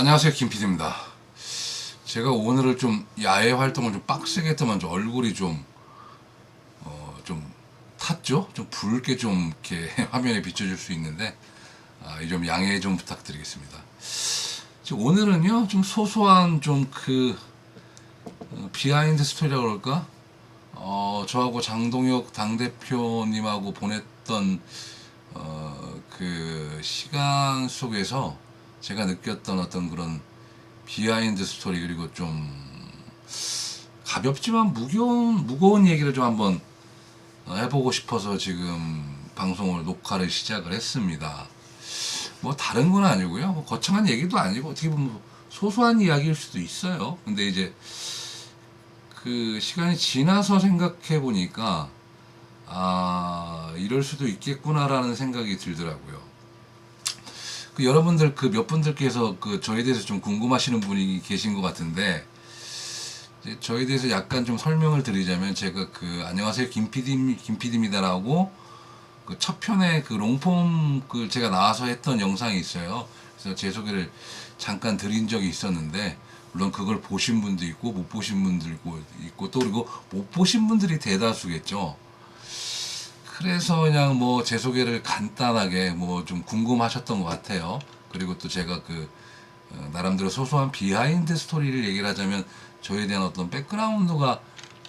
안녕하세요 김PD입니다. 제가 오늘을 좀 야외 활동을 좀 빡세게 했더만 좀 얼굴이 좀, 어, 좀 탔죠? 좀 붉게 좀 이렇게 화면에 비춰줄 수 있는데, 아, 이점 양해 좀 부탁드리겠습니다. 오늘은요, 좀 소소한 좀 그, 어, 비하인드 스토리라고 그럴까? 어, 저하고 장동혁 당대표님하고 보냈던 어, 그 시간 속에서 제가 느꼈던 어떤 그런 비하인드 스토리 그리고 좀 가볍지만 무거운 무거운 얘기를 좀 한번 어, 해보고 싶어서 지금 방송을 녹화를 시작을 했습니다. 뭐 다른 건 아니고요. 뭐 거창한 얘기도 아니고 어떻게 보면 소소한 이야기일 수도 있어요. 근데 이제 그 시간이 지나서 생각해 보니까 아 이럴 수도 있겠구나라는 생각이 들더라고요. 그 여러분들 그 몇 분들께서 그 저에 대해서 좀 궁금하시는 분이 계신 것 같은데 저에 대해서 약간 좀 설명을 드리자면 제가 그 안녕하세요 김PD 김PD입니다라고 그 첫 편에 그 롱폼 그 제가 나와서 했던 영상이 있어요. 그래서 제 소개를 잠깐 드린 적이 있었는데 물론 그걸 보신 분도 있고 못 보신 분도 있고, 있고 또 그리고 못 보신 분들이 대다수겠죠. 그래서 그냥 뭐 제 소개를 간단하게 뭐 좀 궁금하셨던 것 같아요. 그리고 또 제가 그 어, 나름대로 소소한 비하인드 스토리를 얘기를 하자면 저에 대한 어떤 백그라운드가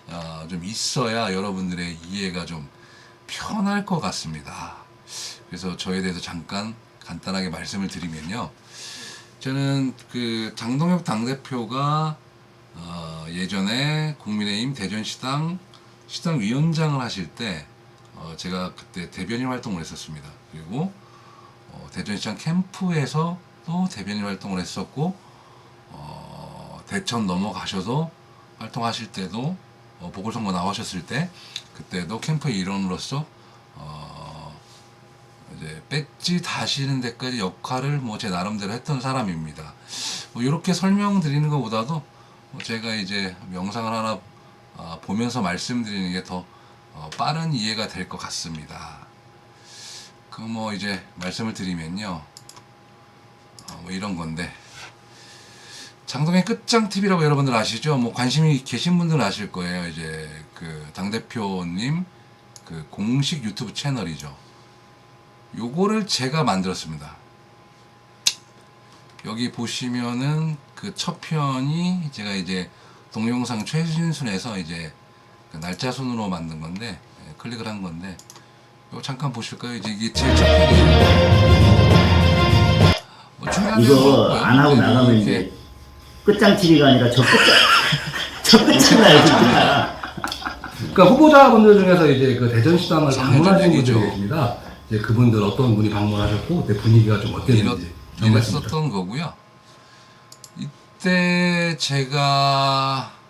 어, 좀 있어야 여러분들의 이해가 좀 편할 것 같습니다. 그래서 저에 대해서 잠깐 간단하게 말씀을 드리면요. 저는 그 장동혁 당대표가 어, 예전에 국민의힘 대전시당 시당 위원장을 하실 때 어, 제가 그때 대변인 활동을 했었습니다. 그리고 어, 대전시장 캠프에서 또 대변인 활동을 했었고 어, 대천 넘어가셔도 활동하실 때도 어, 보궐선거 나오셨을 때 그때도 캠프의 일원으로서 어, 이제 배지 다시는 데까지 역할을 뭐 제 나름대로 했던 사람입니다. 뭐 이렇게 설명드리는 것보다도 뭐 제가 이제 영상을 하나 어, 보면서 말씀드리는 게더 어, 빠른 이해가 될 것 같습니다. 그 뭐 이제 말씀을 드리면요, 어, 뭐 이런 건데 장동의 끝장 TV라고 여러분들 아시죠? 뭐 관심이 계신 분들은 아실 거예요. 이제 그 당 대표님 그 공식 유튜브 채널이죠. 요거를 제가 만들었습니다. 여기 보시면은 그 첫 편이 제가 이제 동영상 최신순에서 이제 그 날짜 순으로 만든 건데 예, 클릭을 한 건데 요 잠깐 보실까요? 이제 이게 제일 첫 편이에요. 뭐 중요한 이거. 안 하고 나가면 이제 끝장 TV가 아니라 저 끝장 저 끝장 나요 진짜. 그러니까 후보자분들 중에서 이제 그 대전시장을 참 방문하신 분들이. 계십니다. 이제 그분들 어떤 분이 방문하셨고 그때 분위기가 좀 어땠는지 이랬었던 거고요. 이때 제가 이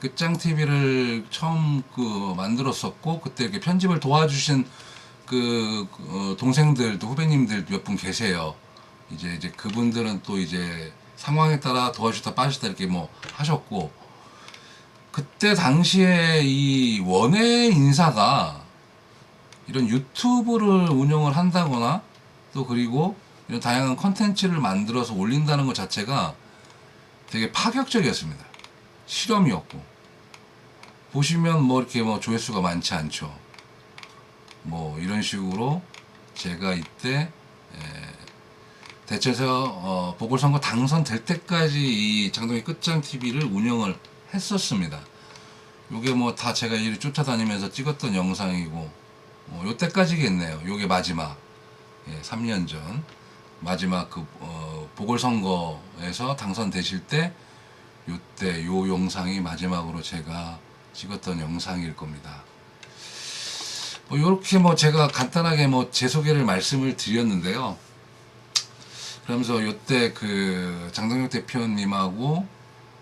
끝장 TV를 처음 그 만들었었고 그때 이렇게 편집을 도와주신 그 어, 동생들도 후배님들 몇 분 계세요. 이제 이제 그분들은 또 이제 상황에 따라 도와주다 빠지다 이렇게 뭐 하셨고 그때 당시에 이 원외 인사가 이런 유튜브를 운영을 한다거나 또 그리고 이런 다양한 컨텐츠를 만들어서 올린다는 것 자체가 되게 파격적이었습니다. 실험이었고 보시면 뭐 이렇게 뭐 조회수가 많지 않죠. 뭐 이런 식으로 제가 이때 에, 대체에서 어, 보궐선거 당선될 때까지 이 장동희 끝장 TV를 운영을 했었습니다. 요게 뭐 다 제가 이리 쫓아다니면서 찍었던 영상이고 뭐 요때까지겠네요. 요게 마지막 예, 3년 전 마지막 그 어, 보궐선거에서 당선되실 때 요때 요 영상이 마지막으로 제가 찍었던 영상일 겁니다. 뭐 요렇게 뭐 제가 간단하게 뭐 제 소개를 말씀을 드렸는데요. 그러면서 요때 그 장동혁 대표님하고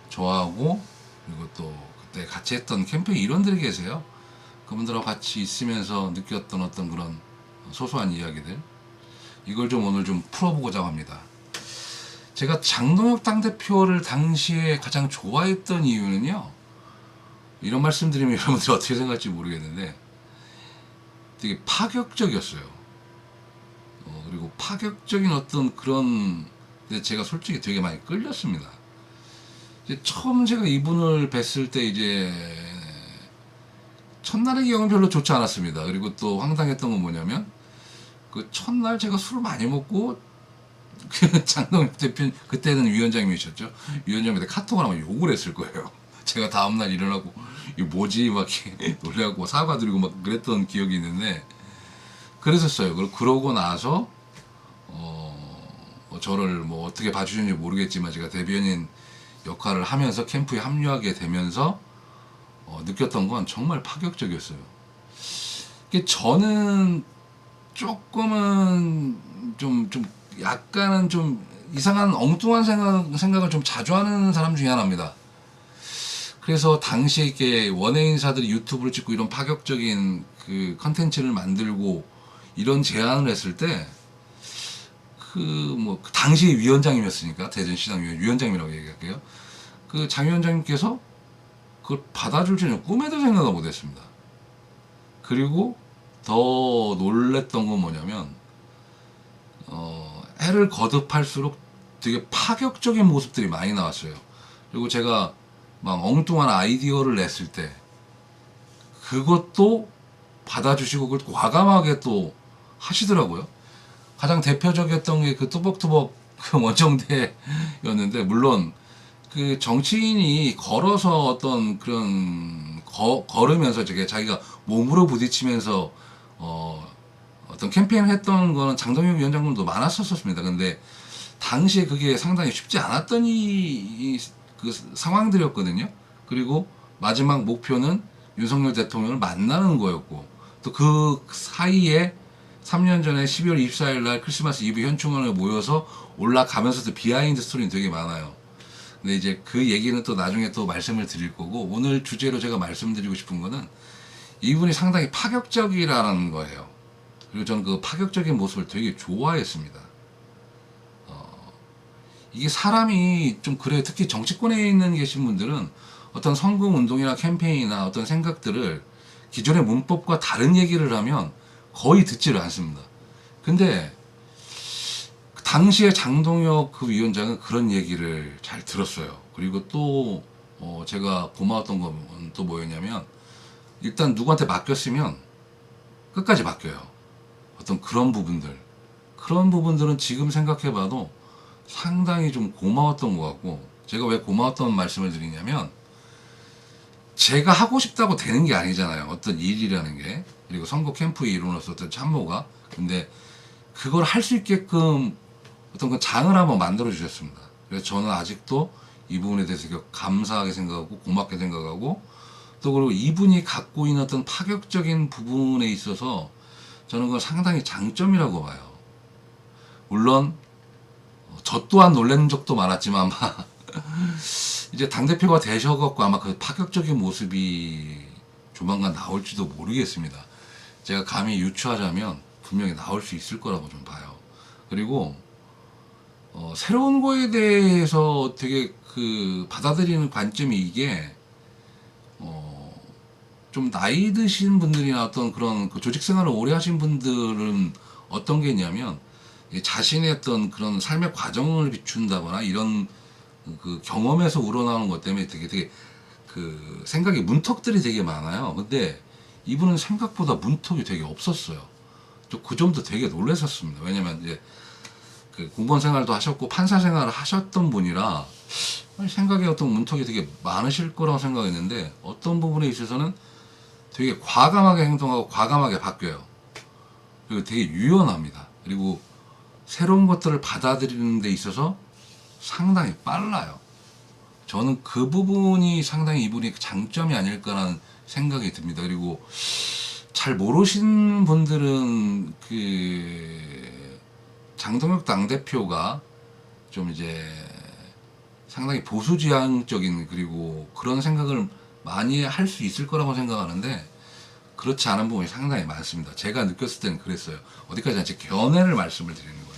저하고 그리고 또 그때 같이 했던 캠프 일원들이 계세요. 그분들하고 같이 있으면서 느꼈던 어떤 그런 소소한 이야기들 이걸 좀 오늘 좀 풀어보고자 합니다. 제가 장동혁 당대표를 당시에 가장 좋아했던 이유는요. 이런 말씀드리면 여러분들이 어떻게 생각할지 모르겠는데 되게 파격적이었어요. 어, 그리고 파격적인 어떤 그런 제가 솔직히 되게 많이 끌렸습니다. 처음 제가 이분을 뵀을 때 이제 첫날의 기억은 별로 좋지 않았습니다. 그리고 또 황당했던 건 뭐냐면 그 첫날 제가 술을 많이 먹고 그 장동혁 대표 그때는 위원장님이셨죠. 위원장님한테 카톡을 하면 욕을 했을 거예요. 제가 다음날 일어나고 이거 뭐지 막 놀래고 사과드리고 막 그랬던 기억이 있는데 그랬었어요. 그러고 나서 어, 뭐 저를 뭐 어떻게 봐주셨는지 모르겠지만 제가 대변인 역할을 하면서 캠프에 합류하게 되면서 어, 느꼈던 건 정말 파격적이었어요. 저는 조금은 좀, 좀 약간은 좀 이상한 엉뚱한 생각, 생각을 좀 자주 하는 사람 중에 하나입니다. 그래서 당시에 이렇게 원외인사들이 유튜브를 찍고 이런 파격적인 그 컨텐츠를 만들고 이런 제안을 했을 때 그 뭐 당시 위원장님이었으니까 대전시당 위원, 위원장님이라고 얘기할게요. 그 장 위원장님께서 그걸 받아줄 줄은 꿈에도 생각을 못했습니다. 그리고 더 놀랬던 건 뭐냐면 어, 해를 거듭할수록 되게 파격적인 모습들이 많이 나왔어요. 그리고 제가 막 엉뚱한 아이디어를 냈을 때 그것도 받아주시고 그걸 과감하게 또 하시더라고요. 가장 대표적이었던 게 그 뚜벅뚜벅 그 원정대였는데 물론 그 정치인이 걸어서 어떤 그런 거, 걸으면서 자기가 몸으로 부딪히면서 어 어떤 캠페인을 했던 거는 장동혁 위원장님도 많았었습니다. 근데 당시에 그게 상당히 쉽지 않았던 이, 이, 그 상황들이었거든요. 그리고 마지막 목표는 윤석열 대통령을 만나는 거였고 또 그 사이에 3년 전에 12월 24일 날 크리스마스 이브 현충원에 모여서 올라가면서도 비하인드 스토리는 되게 많아요. 근데 이제 그 얘기는 또 나중에 또 말씀을 드릴 거고 오늘 주제로 제가 말씀드리고 싶은 거는 이분이 상당히 파격적이라는 거예요. 그리고 저는 그 파격적인 모습을 되게 좋아했습니다. 어, 이게 사람이 좀 그래 특히 정치권에 있는 계신 분들은 어떤 선거 운동이나 캠페인이나 어떤 생각들을 기존의 문법과 다른 얘기를 하면 거의 듣지를 않습니다. 근데 그 당시에 장동혁 그 위원장은 그런 얘기를 잘 들었어요. 그리고 또 어, 제가 고마웠던 건 또 뭐였냐면 일단 누구한테 맡겼으면 끝까지 맡겨요. 어떤 그런 부분들 그런 부분들은 지금 생각해봐도 상당히 좀 고마웠던 것 같고 제가 왜 고마웠던 말씀을 드리냐면 제가 하고 싶다고 되는 게 아니잖아요. 어떤 일이라는 게. 그리고 선거 캠프에 이루어서 어떤 참모가. 근데 그걸 할 수 있게끔 어떤 그 장을 한번 만들어 주셨습니다. 그래서 저는 아직도 이 부분에 대해서 감사하게 생각하고 고맙게 생각하고 또 그리고 이분이 갖고 있는 어떤 파격적인 부분에 있어서 저는 그걸 상당히 장점이라고 봐요. 물론 저 또한 놀란 적도 많았지만 이제 당대표가 되셔갖고 아마 그 파격적인 모습이 조만간 나올지도 모르겠습니다. 제가 감히 유추하자면 분명히 나올 수 있을 거라고 좀 봐요. 그리고 어, 새로운 거에 대해서 되게 그 받아들이는 관점이 이게 어, 좀 나이 드신 분들이나 어떤 그런 그 조직 생활을 오래 하신 분들은 어떤 게 있냐면 이 자신의 어떤 그런 삶의 과정을 비춘다거나 이런 그 경험에서 우러나오는 것 때문에 되게 되게 그 생각이 문턱들이 되게 많아요. 근데 이분은 생각보다 문턱이 되게 없었어요. 저그 점도 되게 놀랐었습니다. 왜냐면 이제 그 공무원 생활도 하셨고 판사 생활을 하셨던 분이라 생각에 어떤 문턱이 되게 많으실 거라고 생각했는데 어떤 부분에 있어서는 되게 과감하게 행동하고 과감하게 바뀌어요. 그리고 되게 유연합니다. 그리고 새로운 것들을 받아들이는 데 있어서 상당히 빨라요. 저는 그 부분이 상당히 이분이 장점이 아닐까라는 생각이 듭니다. 그리고 잘 모르시는 분들은 그 장동혁 당대표가 좀 이제 상당히 보수지향적인 그리고 그런 생각을 많이 할 수 있을 거라고 생각하는데 그렇지 않은 부분이 상당히 많습니다. 제가 느꼈을 때는 그랬어요. 어디까지나 제 견해를 말씀을 드리는 거예요.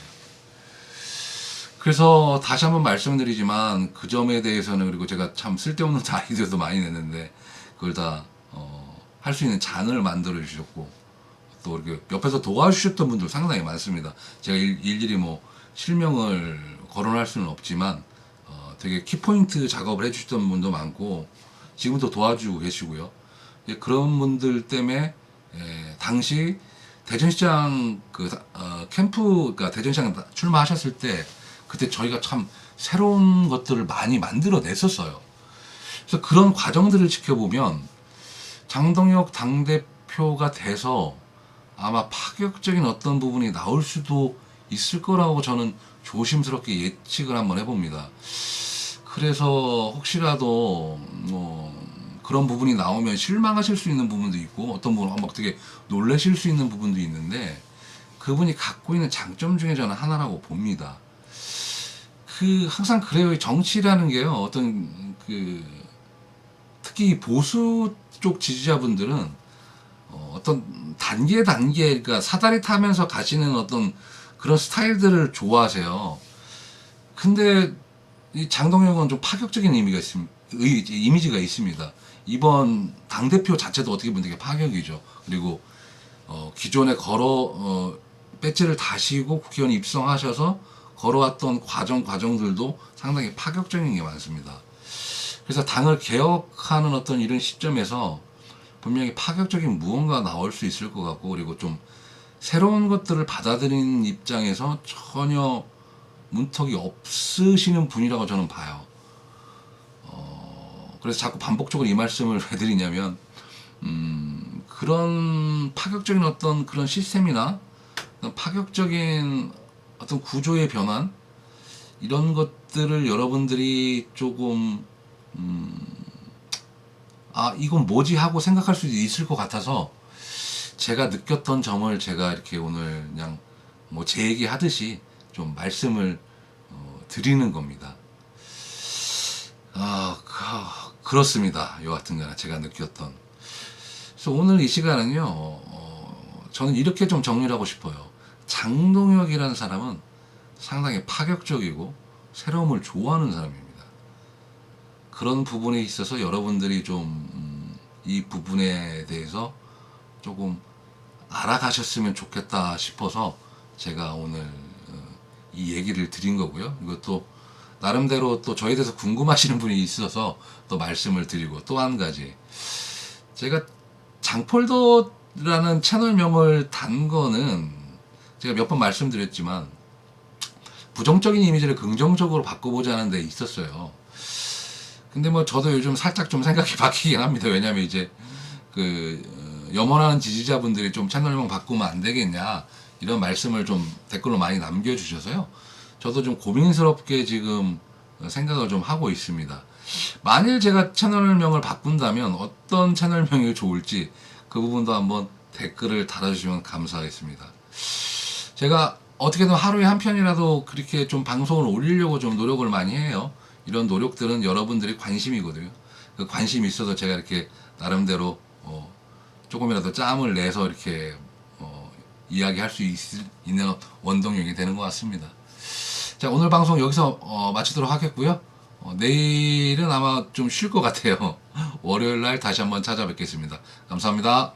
그래서 다시 한번 말씀드리지만 그 점에 대해서는 그리고 제가 참 쓸데없는 아이디어도 많이 냈는데 그걸 다할수 있는 장을 만들어 주셨고 또 이렇게 옆에서 도와주셨던 분들 상당히 많습니다. 제가 일, 일일이 뭐 실명을 거론할 수는 없지만 어, 되게 키포인트 작업을 해주시던 분도 많고 지금도 도와주고 계시고요. 예, 그런 분들 때문에 예, 당시 대전시장 그 어, 캠프 그러니까 대전시장 출마하셨을 때 그때 저희가 참 새로운 것들을 많이 만들어냈었어요. 그래서 그런 과정들을 지켜보면 장동혁 당대표가 돼서 아마 파격적인 어떤 부분이 나올 수도 있을 거라고 저는 조심스럽게 예측을 한번 해봅니다. 그래서 혹시라도 뭐 그런 부분이 나오면 실망하실 수 있는 부분도 있고 어떤 분은 막 되게 놀라실 수 있는 부분도 있는데 그분이 갖고 있는 장점 중에 저는 하나라고 봅니다. 그 항상 그래요. 이 정치라는 게요. 어떤 그 특히 보수 쪽 지지자분들은 어, 어떤 단계 단계 그러니까 사다리 타면서 가시는 어떤 그런 스타일들을 좋아하세요. 근데 이 장동혁은 좀 파격적인 의미가 있습, 의, 이미지가 있습니다. 이번 당 대표 자체도 어떻게 보면 되게 파격이죠. 그리고 어, 기존에 걸어 어, 배지를 다시고 국회의원 입성하셔서 걸어왔던 과정 과정들도 상당히 파격적인 게 많습니다. 그래서 당을 개혁하는 어떤 이런 시점에서 분명히 파격적인 무언가 나올 수 있을 것 같고 그리고 좀 새로운 것들을 받아들이는 입장에서 전혀 문턱이 없으시는 분이라고 저는 봐요. 어, 그래서 자꾸 반복적으로 이 말씀을 왜 드리냐면 음, 그런 파격적인 어떤 그런 시스템이나 파격적인 어떤 구조의 변환 이런 것들을 여러분들이 조금 아 이건 뭐지 하고 생각할 수도 있을 것 같아서 제가 느꼈던 점을 제가 이렇게 오늘 그냥 뭐 제 얘기 하듯이 좀 말씀을 어, 드리는 겁니다. 아 그, 그렇습니다. 여하튼간에 제가 느꼈던. 그래서 오늘 이 시간은요. 어, 저는 이렇게 좀 정리를 하고 싶어요. 장동혁이라는 사람은 상당히 파격적이고 새로움을 좋아하는 사람입니다. 그런 부분에 있어서 여러분들이 좀 이 부분에 대해서 조금 알아가셨으면 좋겠다 싶어서 제가 오늘 어, 이 얘기를 드린 거고요. 이것도 나름대로 또 저에 대해서 궁금하시는 분이 있어서 또 말씀을 드리고 또 한 가지 제가 장폴더라는 채널명을 단 거는 제가 몇 번 말씀드렸지만 부정적인 이미지를 긍정적으로 바꿔보자는 데 있었어요. 근데 뭐 저도 요즘 살짝 좀 생각이 바뀌긴 합니다. 왜냐면 이제 그 어, 염원하는 지지자분들이 좀 채널명 바꾸면 안 되겠냐 이런 말씀을 좀 댓글로 많이 남겨주셔서요. 저도 좀 고민스럽게 지금 생각을 좀 하고 있습니다. 만일 제가 채널명을 바꾼다면 어떤 채널명이 좋을지 그 부분도 한번 댓글을 달아주시면 감사하겠습니다. 제가 어떻게든 하루에 한 편이라도 그렇게 좀 방송을 올리려고 좀 노력을 많이 해요. 이런 노력들은 여러분들이 관심이거든요. 그 관심이 있어서 제가 이렇게 나름대로 어, 조금이라도 짬을 내서 이렇게 어, 이야기할 수 있, 있는 원동력이 되는 것 같습니다. 자 오늘 방송 여기서 어, 마치도록 하겠고요. 어, 내일은 아마 좀 쉴 것 같아요. 월요일 날 다시 한번 찾아뵙겠습니다. 감사합니다.